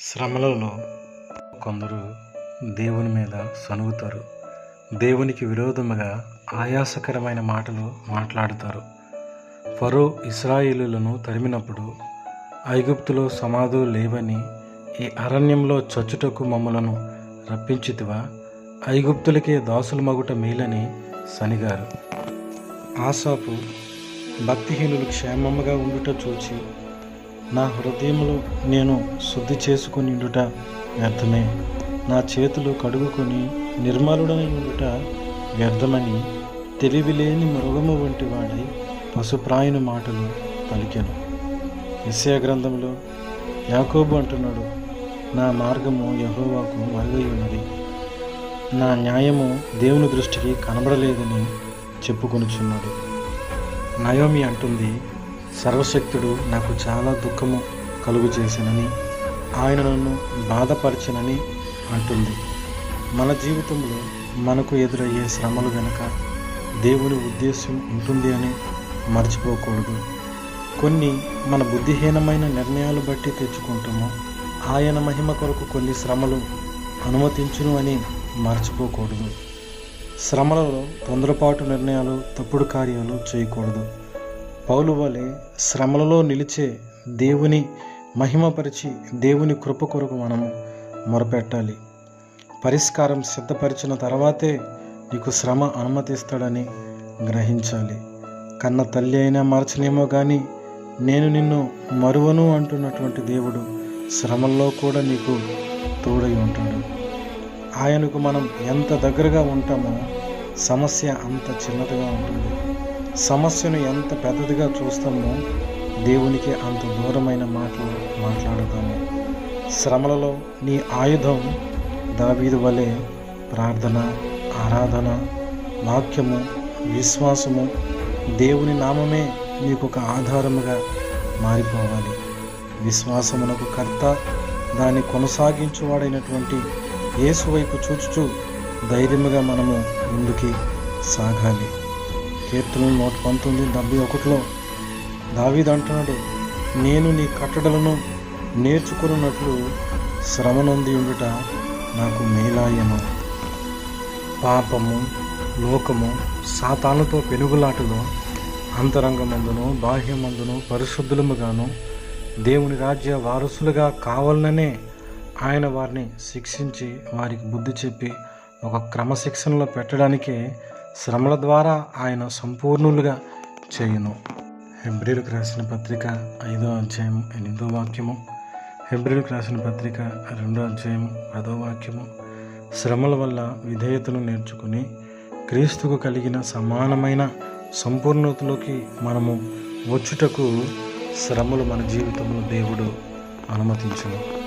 శ్రమలలో కొందరు దేవుని మీద సనుగుతారు దేవునికి విరోధముగా ఆయాసకరమైన మాటలు మాట్లాడుతారు. ఫరో ఇస్రాయిలులను తరిమినప్పుడు ఐగుప్తులో సమాధులు లేవని ఈ అరణ్యంలో చచ్చుటకు మమ్మలను రప్పించితివా? ఐగుప్తులకే దాసుల మగుట మేలని సనిగారు. ఆసాపు భక్తిహీనులు క్షేమముగా ఉండుట చూచి నా హృదయంలో నేను శుద్ధి చేసుకుని ఉండుట వ్యర్థమే. నా చేతులు కడుగుకొని నిర్మలుడై ఉండుట వ్యర్థమని తెలివిలేని మృగము వంటి వాడై పశుప్రాయుని మాటలు పలికెను. యెషయా గ్రంథంలో యాకోబు అంటున్నాడు నా మార్గము యహోవాకు మరుగై ఉన్నది నా న్యాయము దేవుని దృష్టికి కనబడలేదని చెప్పుకొనుచున్నాడు. నయోమి అంటుంది సర్వశక్తుడు నాకు చాలా దుఃఖము కలుగు చేసినని ఆయన నన్ను బాధపరచనని అంటుంది. మన జీవితంలో మనకు ఎదురయ్యే శ్రమలు వెనుక దేవుని ఉద్దేశం ఉంటుంది అని మర్చిపోకూడదు. కొన్ని మన బుద్ధిహీనమైన నిర్ణయాలు బట్టి తెచ్చుకుంటాము ఆయన మహిమ కొరకు కొన్ని శ్రమలు అనుమతించును అని మర్చిపోకూడదు. శ్రమలలో తొందరపాటు నిర్ణయాలు తప్పుడు కార్యాలు చేయకూడదు. పౌలు వలె శ్రమలలో నిలిచే దేవుని మహిమపరిచి దేవుని కృప కొరకు మనము మొరపెట్టాలి. పరిష్కారం సిద్ధపరిచిన తర్వాతే నీకు శ్రమ అనుమతిస్తాడని గ్రహించాలి. కన్న తల్లి అయినా మార్చలేమో కానీ నేను నిన్ను మరువను అంటున్నటువంటి దేవుడు శ్రమల్లో కూడా నీకు తోడై ఉంటాడు. ఆయనకు మనం ఎంత దగ్గరగా ఉంటామో సమస్య అంత చిన్నదిగా ఉంటుంది. సమస్యను ఎంత పెద్దదిగా చూస్తామో దేవునికి అంత దూరమైన మాటలు మాట్లాడతాము. శ్రమలలో నీ ఆయుధం దావీదు వలె ప్రార్థన ఆరాధన వాక్యము విశ్వాసము దేవుని నామమే నీకు ఒక ఆధారముగా మారిపోవాలి. విశ్వాసమునకు కర్త దాన్ని కొనసాగించువాడైనటువంటి యేసు వైపు చూచుచూ ధైర్యముగా మనము ముందుకి సాగాలి. కీర్తనలు నూట పంతొమ్మిది డెబ్బై ఒకటిలో దావీద్ అంటున్నాడు నేను నీ కట్టడలను నేర్చుకున్నట్లు శ్రమనొంది ఉండుట నాకు మేలాయను పాపము లోకము సాతానుతో పెనుగులాటలో అంతరంగమందును బాహ్యమందును పరిశుద్ధులముగాను దేవుని రాజ్య వారసులుగా కావాలనే ఆయన వారిని శిక్షించి వారికి బుద్ధి చెప్పి ఒక క్రమశిక్షణలో పెట్టడానికే శ్రమల ద్వారా ఆయన సంపూర్ణులుగా చేయును. హెబ్రిల్కి రాసిన పత్రిక ఐదో అధ్యాయం ఎనిమిదో వాక్యము. హెబ్రిల్కి రాసిన పత్రిక రెండో అధ్యాయం పదో వాక్యము. శ్రమల వల్ల విధేయతను నేర్చుకుని క్రీస్తుకు కలిగిన సమానమైన సంపూర్ణతలోకి మనము వచ్చుటకు శ్రమలు మన జీవితంలో దేవుడు అనుమతించను.